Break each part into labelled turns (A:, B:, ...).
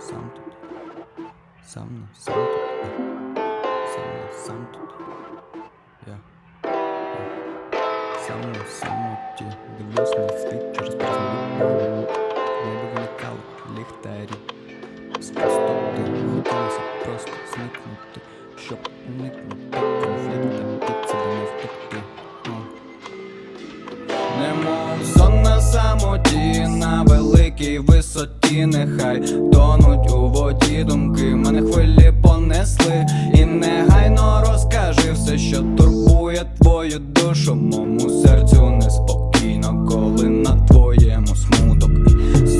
A: сам тут. Сам на сам тут. Я. Сам на самоті. Дивлюсь на світ через призму. Небо виникали ліхтарі. З пустоти просто зникнути, щоб уникнути конфлікту, під себе не втекти. Немов сон на самоті на великій висоті, нехай тонуть у воді думки, мене хвилі понесли, і негайно розкажи все, що турбує твою душу, мому серцю неспокійно, коли на твоєму смуток.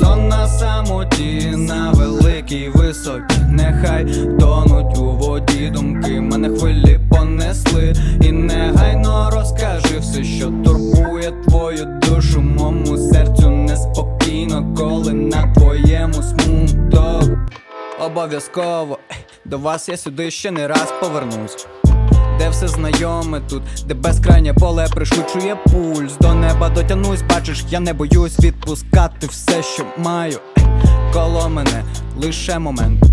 A: Сон на самоті на великій висоті, нехай тонуть у воді думки, мене хвилі понесли, і негайно розкажи все, що турбує твою душу, мому серцю неспокійно, коли на твоєму смуток. Обов'язково до вас я сюди ще не раз повернусь. Де все знайоме тут, де безкрайнє поле пришвидшує пульс. До неба дотянусь, бачиш, я не боюсь відпускати все, що маю. Коло мене лише момент.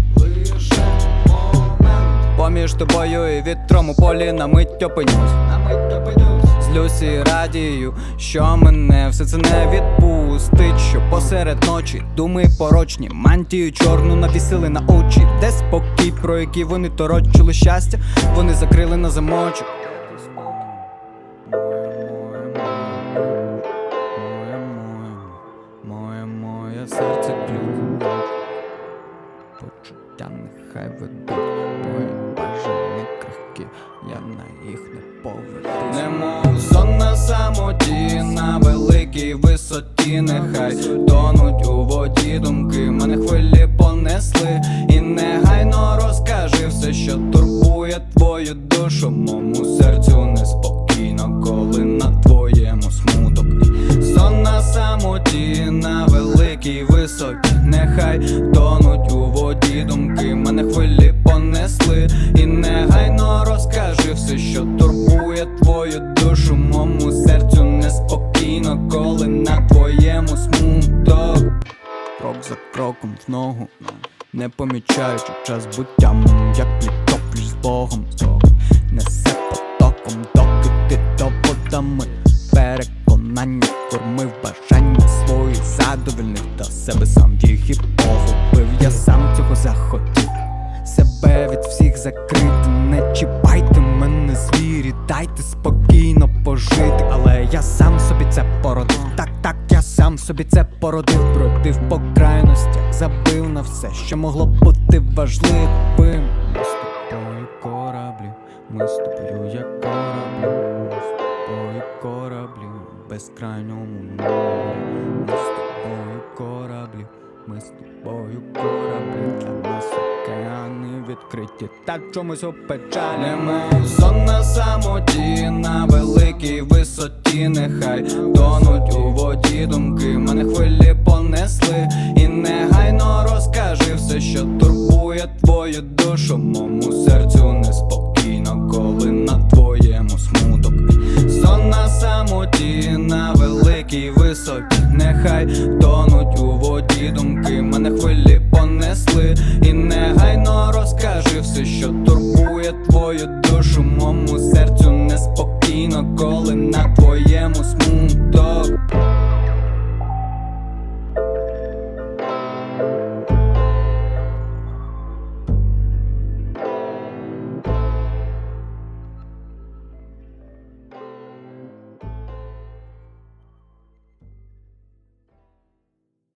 A: Поміж тобою і вітром у полі на мить опинюсь. Злюсь і радію, що мене все це не відпустить. Що посеред ночі думи порочні, мантію чорну навісили на очі, де спокій, про який вони торочили щастя, вони закрили на замочок. Серце ключ. Почуття нехай ведуть крихкі, я на їх не поведу. Немов сон на самоті, на великій висоті, нехай тонуть у воді думки, мене хвилі понесли, і негайно розкажи все, що турбує твою душу, мому серцю неспокійно, коли на твоєму смуток. Сон на самоті, на великій висоті, кроком в ногу, не помічаючи час буттям, як літоплюш з Богом, несе потоком, доки ти до водами. Переконання, кормив бажання свої задовільних до себе сам їх і погубив. Я сам цього захотів. Себе від всіх закрити, не звірі, дайте спокійно пожити. Але я сам собі це породив. Так, так, я сам собі це породив, бродив по крайностях, забив на все, що могло бути важливим. Ми з тобою кораблі, ми з тобою як кораблі, ми з тобою кораблі, безкрайньому морі, ми з тобою кораблі, ми з тобою кораблі, відкриті, та чомусь опечалимо. Сон на самоті, на великій висоті, нехай тонуть у воді думки, мене хвилі понесли, і негайно розкажи все, що турбує твою душу, мому серцю неспокійно, коли на твоєму смуток. Сон на самоті, на великій висоті, нехай я твою душу, мому серцю.